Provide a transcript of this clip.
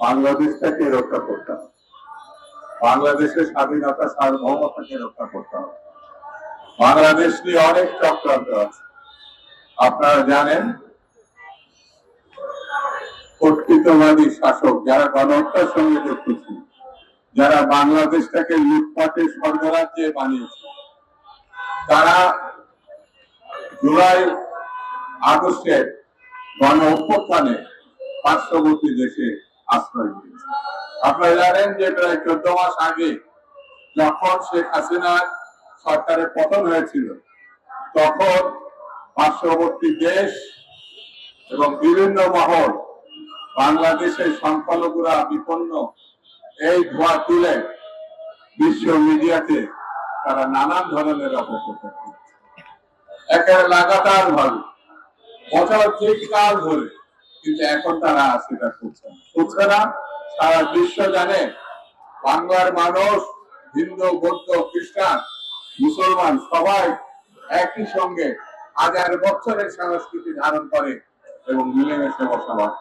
বাংলাদেশটাকে রক্ষা করতে হবে। বাংলাদেশের স্বাধীনতা সার্বভৌমতাকে রক্ষা করতে হবে। বাংলাদেশ নিয়ে অনেক চক্রান্ত আছে। আপনারা জানেন কর্তৃত্ববাদী শাসক যারা গণহত্যার সঙ্গে যুক্ত ছিল, যারা বাংলাদেশটাকে লুটপাটের স্বর্গরাজ্যে বানিয়েছে, তারা জুলাই আগস্টের গণ অভ্যুত্থানে পার্শ্ববর্তী দেশে আশ্রয় দিয়েছে আপনারা জানেন যে প্রায় চোদ্দ মাস আগে যখন শেখ হাসিনার সরকারের পতন হয়েছিল, তখন পার্শ্ববর্তী দেশ এবং বিভিন্ন মহল বাংলাদেশের সংখ্যালঘুরা বিপন্ন এই ধোয়া তুলে বিশ্ব মিডিয়াতে তারা নানান ধরনের অপপ্রচার করছে। একেবারে লাগাতার ভাবে, বছর ঠিক কাল ধরে কিন্তু এখন তারা সেটা করছে করছে না, সারা বিশ্ব জানে, বাংলার মানুষ, হিন্দু, বৌদ্ধ, খ্রিস্টান, মুসলমান, সবাই একই সঙ্গে হাজার বছরের সংস্কৃতি ধারণ করে এবং মিলেমিশে বসবাস।